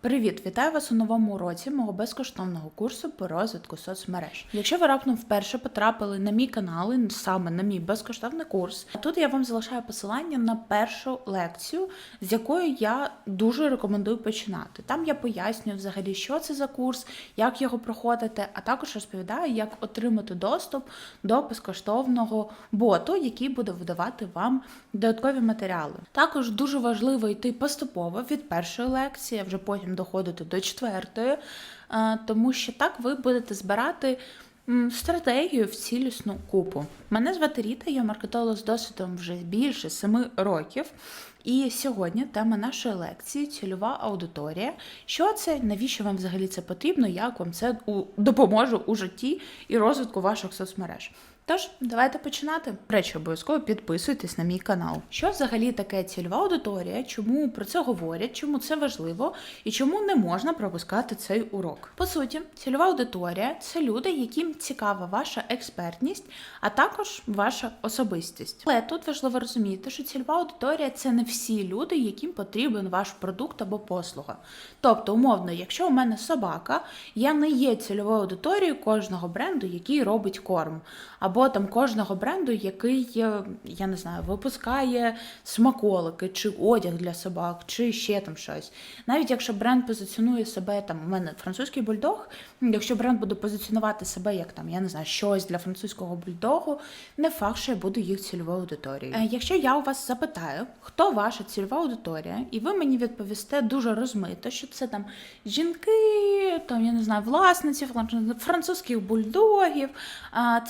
Привіт, вітаю вас у новому уроці мого безкоштовного курсу по розвитку соцмереж. Якщо ви раптом вперше потрапили на мій канал, і саме на мій безкоштовний курс, тут я вам залишаю посилання на першу лекцію, з якої я дуже рекомендую починати. Там я пояснюю взагалі, що це за курс, як його проходити, а також розповідаю, як отримати доступ до безкоштовного боту, який буде видавати вам додаткові матеріали. Також дуже важливо йти поступово від першої лекції, а вже потім доходити до четвертої, е, тому що так ви будете збирати стратегію в цілісну купу. Мене звати Ріта, я маркетолог з досвідом вже більше семи років. І сьогодні тема нашої лекції цільова аудиторія. Що це, навіщо вам взагалі це потрібно, як вам це допоможе у житті і розвитку ваших соцмереж. Тож, давайте починати. Речі, обов'язково підписуйтесь на мій канал. Що взагалі таке цільова аудиторія? Чому про це говорять? Чому це важливо і чому не можна пропускати цей урок? По суті, цільова аудиторія це люди, яким цікава ваша експертність, а також ваша особистість. Але тут важливо розуміти, що цільова аудиторія це не всі люди, яким потрібен ваш продукт або послуга. Тобто, умовно, якщо у мене собака, я не є цільовою аудиторією кожного бренду, який робить корм, або там кожного бренду, який е, я не знаю, випускає смаколики чи одяг для собак, чи ще там щось. Навіть якщо бренд позиціонує себе там, у мене французький бульдог, якщо бренд буде позиціонувати себе як там, я не знаю, щось для французького бульдогу, не факт, що я буду їх цільовою аудиторією. Е, Якщо я у вас запитаю, хто ваша цільова аудиторія, і ви мені відповісте дуже розмито, що це там жінки, там я не знаю, власниці французьких бульдогів,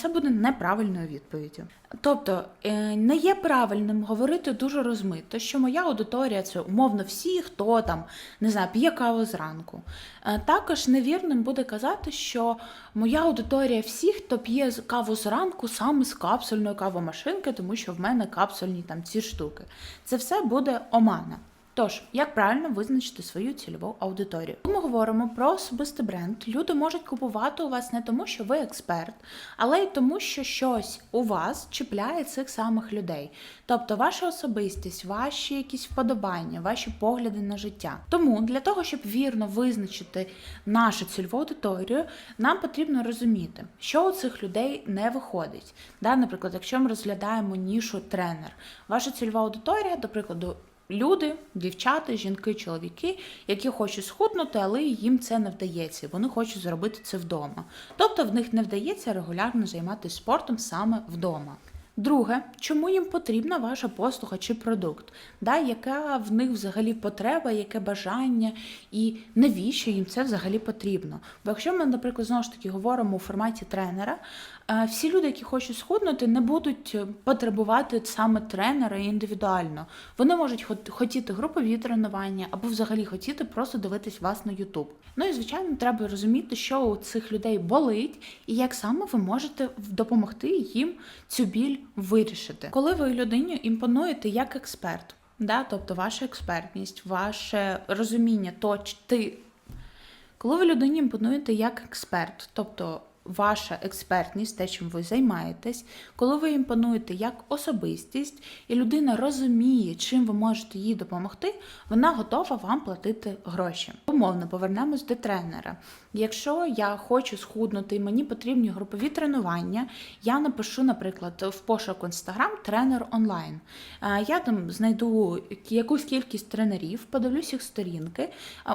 це буде неправильною відповіддю. Тобто е, не є правильним говорити дуже розмито, що моя аудиторія це умовно всі, хто там не знаю, п'є каву зранку. Е, Також невірним буде казати, що моя аудиторія всі, хто п'є каву зранку саме з капсульної кавомашинки, тому що в мене капсульні там ці штуки. Це все буде омана. Тож, як правильно визначити свою цільову аудиторію? Ми говоримо про особистий бренд, люди можуть купувати у вас не тому, що ви експерт, але й тому, що щось у вас чіпляє цих самих людей. Тобто ваша особистість, ваші якісь вподобання, ваші погляди на життя. Тому для того, щоб вірно визначити нашу цільову аудиторію, нам потрібно розуміти, що у цих людей не виходить. Да, наприклад, якщо ми розглядаємо нішу тренер, ваша цільова аудиторія, до прикладу, Люди, дівчата, жінки, чоловіки, які хочуть схуднути, але їм це не вдається. Вони хочуть зробити це вдома. Тобто в них не вдається регулярно займатися спортом саме вдома. Друге, чому їм потрібна ваша послуга чи продукт? Да, яка в них взагалі потреба, яке бажання і навіщо їм це взагалі потрібно? Бо якщо ми, наприклад, знову ж таки говоримо у форматі тренера, е, всі люди, які хочуть схуднути, не будуть е, потребувати саме тренера індивідуально. Вони можуть хот- хотіти групові тренування або взагалі хотіти просто дивитись вас на YouTube. Ну і звичайно, треба розуміти, що у цих людей болить, і як саме ви можете допомогти їм цю біль вирішити. Коли ви людині імпонуєте як експерт, да, тобто ваша експертність, ваше розуміння, то чи ти коли ви людині імпонуєте як експерт, тобто ваша експертність, те, чим ви займаєтесь, коли ви імпонуєте як особистість, і людина розуміє, чим ви можете їй допомогти, вона готова вам платити гроші. Умовно, повернемось до тренера. Якщо я хочу схуднути і мені потрібні групові тренування, я напишу, наприклад, в пошук Instagram тренер онлайн. Е, Я там знайду якусь кількість тренерів, подивлюсь їх сторінки.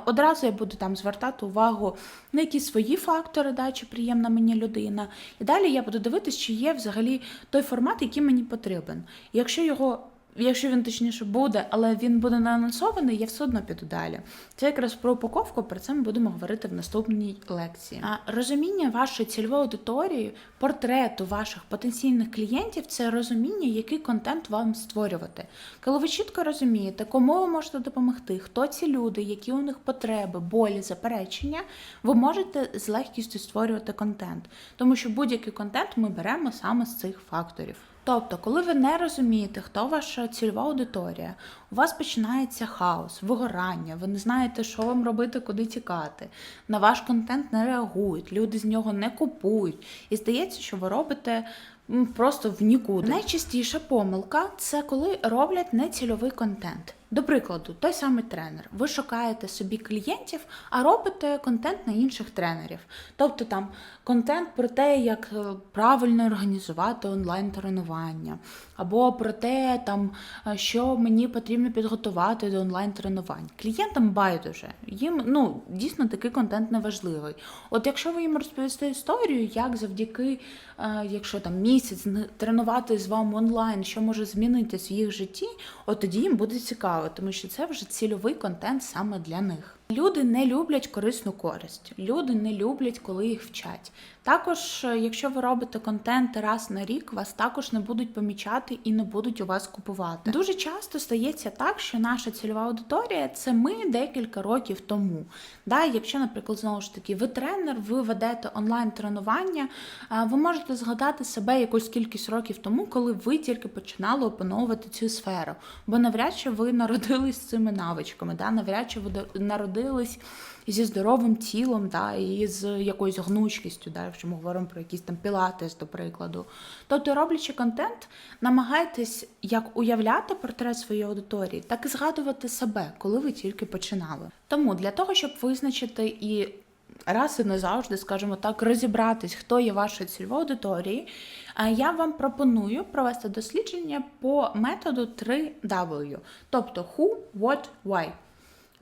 Одразу я буду там звертати увагу на якісь свої фактори, да, чи приємна мені людина. І далі я буду дивитися, чи є взагалі той формат, який мені потрібен. Якщо його. Якщо він точніше буде, але він буде не анонсований, я все одно піду далі. Це якраз про упаковку, про це ми будемо говорити в наступній лекції. А розуміння вашої цільової аудиторії, портрету ваших потенційних клієнтів це розуміння, який контент вам створювати. Коли ви чітко розумієте, кому ви можете допомогти, хто ці люди, які у них потреби, болі, заперечення, ви можете з легкістю створювати контент, тому що будь-який контент ми беремо саме з цих факторів. Тобто, коли ви не розумієте, хто ваша цільова аудиторія, у вас починається хаос, вигорання, ви не знаєте, що вам робити, куди тікати. На ваш контент не реагують, люди з нього не купують. І здається, що ви робите просто в нікуди. Найчастіша помилка це коли роблять нецільовий контент. До прикладу, той самий тренер. Ви шукаєте собі клієнтів, а робите контент на інших тренерів. Тобто там контент про те, як е, правильно організувати онлайн-тренування, або про те, там, е, що мені потрібно підготувати до онлайн-тренувань. Клієнтам байдуже. Їм ну, дійсно такий контент не важливий. От якщо ви їм розповісте історію, як завдяки, е, якщо там місяць тренувати з вами онлайн, що може змінитись в їх житті, от тоді їм буде цікаво, тому що це вже цільовий контент саме для них. Люди не люблять корисну користь. Люди не люблять, коли їх вчать. Також, е, якщо ви робите контент раз на рік, вас також не будуть помічати і не будуть у вас купувати. Дуже часто стається так, що наша цільова аудиторія це ми декілька років тому. Да, якщо, наприклад, знову ж таки, ви тренер, ви ведете онлайн-тренування, ви можете згадати себе якусь кількість років тому, коли ви тільки починали опановувати цю сферу. Бо навряд чи ви народились з цими навичками, да? навряд чи ви до- народились зі здоровим тілом, да, і з якоюсь гнучкістю, да, якщо ми говоримо про якісь там пілатес, до прикладу. Тобто, роблячи контент, намагайтесь як уявляти портрет своєї аудиторії, так і згадувати себе, коли ви тільки починали. Тому для того, щоб визначити і раз і назавжди, скажімо так, розібратись, хто є вашою цільовою аудиторією, я вам пропоную провести дослідження по методу 3W, тобто who, what, why.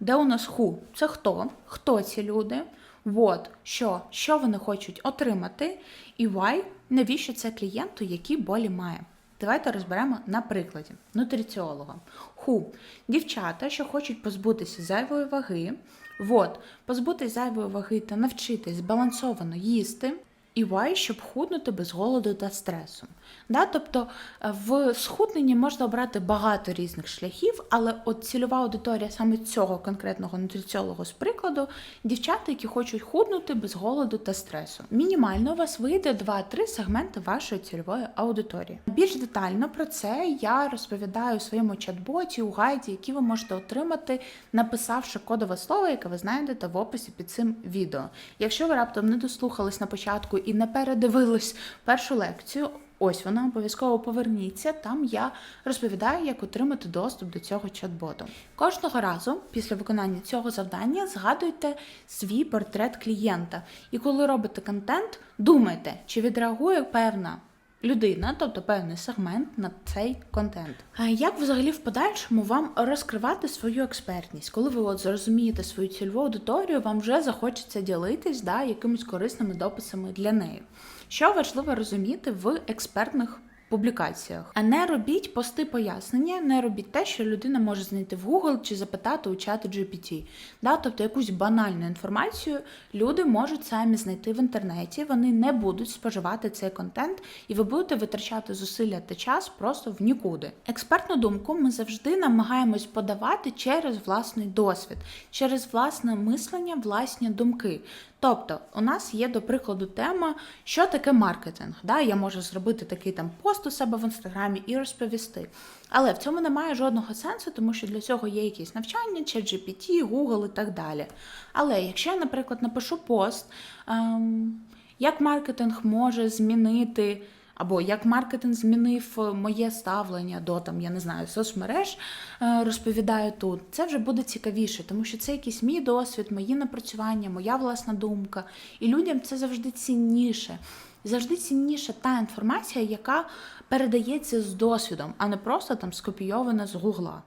Де у нас who? Це хто? Хто ці люди? What – що? Що вони хочуть отримати? І why – навіщо це клієнту, які болі має? Давайте розберемо на прикладі нутриціолога. Who – дівчата, що хочуть позбутися зайвої ваги. What – позбутися зайвої ваги та навчитись збалансовано їсти. І why, щоб худнути без голоду та стресу. Да? Тобто е, в схудненні можна обрати багато різних шляхів, але от цільова аудиторія саме цього конкретного нутриціолога з прикладу дівчата, які хочуть худнути без голоду та стресу. Мінімально у вас вийде 2-3 сегменти вашої цільової аудиторії. Більш детально про це я розповідаю у своєму чат-боті, у гайді, який ви можете отримати, написавши кодове слово, яке ви знайдете в описі під цим відео. Якщо ви раптом не дослухались на початку і не передивились першу лекцію, ось вона обов'язково поверніться. Там я розповідаю, як отримати доступ до цього чат-боту. Кожного разу після виконання цього завдання згадуйте свій портрет клієнта. І коли робите контент, думайте, чи відреагує певна людина, тобто певний сегмент на цей контент. А як взагалі в подальшому вам розкривати свою експертність? Коли ви от зрозумієте свою цільову аудиторію, вам вже захочеться ділитись да, якимись корисними дописами для неї. Що важливо розуміти в експертних публікаціях. А не робіть пости пояснення, не робіть те, що людина може знайти в Google чи запитати у чаті GPT. Да? Тобто якусь банальну інформацію люди можуть самі знайти в інтернеті, вони не будуть споживати цей контент, і ви будете витрачати зусилля та час просто в нікуди. Експертну думку ми завжди намагаємось подавати через власний досвід, через власне мислення, власні думки. Тобто, у нас є, до прикладу, тема, що таке маркетинг. Да? Я можу зробити такий там пост у себе в інстаграмі і розповісти. Але в цьому немає жодного сенсу, тому що для цього є якісь навчання, чи GPT, Google і так далі. Але якщо я, наприклад, напишу пост, ем, як маркетинг може змінити. Або як маркетинг змінив е, моє ставлення до там, я не знаю, соцмереж, е, розповідаю тут. Це вже буде цікавіше, тому що це якийсь мій досвід, мої напрацювання, моя власна думка. І людям це завжди цінніше. Завжди цінніша та інформація, яка передається з досвідом, а не просто там скопійована з гугла.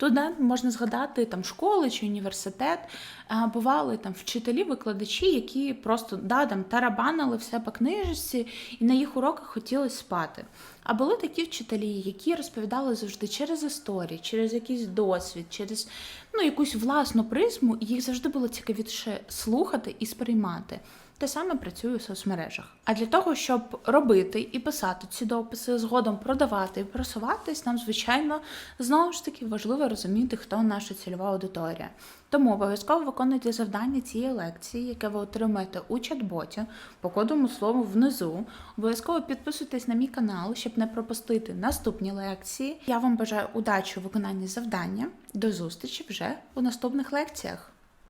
Тут да, можна згадати там школи чи університет. А, бували там вчителі, викладачі, які просто да, там, тарабанили все по книжці і на їх уроках хотіли спати. А були такі вчителі, які розповідали завжди через історії, через якийсь досвід, через ну, якусь власну призму, і їх завжди було цікавіше слухати і сприймати. Те саме працює у соцмережах. А для того, щоб робити і писати ці дописи, згодом продавати і просуватись, нам, звичайно, знову ж таки важливо розуміти, хто наша цільова аудиторія. Тому обов'язково виконуйте завдання цієї лекції, яке ви отримаєте у чат-боті по кодовому слову внизу. Обов'язково підписуйтесь на мій канал, щоб не пропустити наступні лекції. Я вам бажаю удачі у виконанні завдання. До зустрічі вже у наступних лекціях.